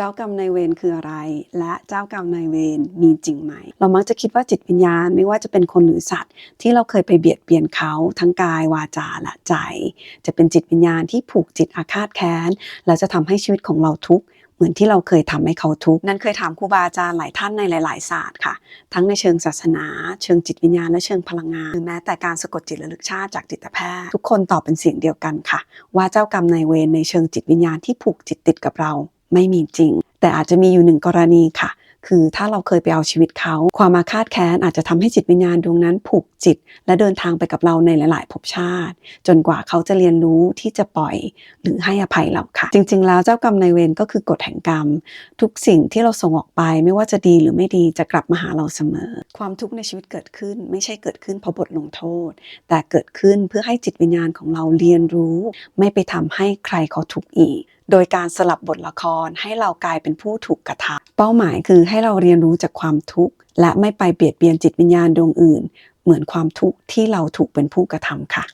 จ้ากรรมนายเวรคืออะไร และเจ้ากรรมนายเวรมีจริงไหม เรามักจะคิดว่าจิตวิญญาณไม่ว่าจะเป็นคนหรือสัตว์ ที่เราเคยไปเบียดเบียนเขาทั้งกายวาจาและใจ จะเป็นจิตวิญญาณที่ผูกจิตอาฆาตแค้นแล้วจะทำให้ชีวิตของเราทุกข์เหมือนที่เราเคยทำให้เขาทุกข์นั้นเคยถามครูบาอาจารย์หลายท่านในหลาย ๆ ศาสตร์ค่ะ ทั้งในเชิงศาสนา เชิงจิตวิญญาณและเชิงพลังงานหรือแม้แต่การสะกดจิตระลึกชาติจากจิตแพทย์ทุกคนตอบเป็นเสียงเดียวกันค่ะ ว่าเจ้ากรรมนายเวรในเชิงจิตวิญญาณที่ผูกจิตติดกับเรา ไม่มีจริง แต่อาจจะมีอยู่หนึ่งกรณีค่ะ คือถ้าเราเคยไปเอาชีวิตเขา ความอาฆาตแค้นอาจจะทำให้จิตวิญญาณดวงนั้นผูกจิต และเดินทางไปกับเราในหลาย ๆ ภพชาติ จนกว่าเขาจะเรียนรู้ที่จะปล่อยหรือให้อภัยเราค่ะ จริง ๆ แล้วเจ้ากรรมนายเวรก็คือกฎแห่งกรรม ทุกสิ่งที่เราส่งออกไปไม่ว่าจะดีหรือไม่ดีจะกลับมาหาเราเสมอ ความทุกข์ในชีวิตเกิดขึ้น ไม่ใช่เกิดขึ้นเพราะบทลงโทษ แต่เกิดขึ้นเพื่อให้จิตวิญญาณของเราเรียนรู้ ไม่ไปทำให้ใครเขาทุกข์อีก โดยการสลับบทละครให้เรากลายเป็นผู้ถูกกระทำเป้าหมายคือให้เราเรียนรู้จากความทุกข์ และไม่ไปเบียดเบียนจิตวิญญาณดวงอื่น เหมือนความทุกข์ที่เราถูกเป็นผู้กระทำค่ะ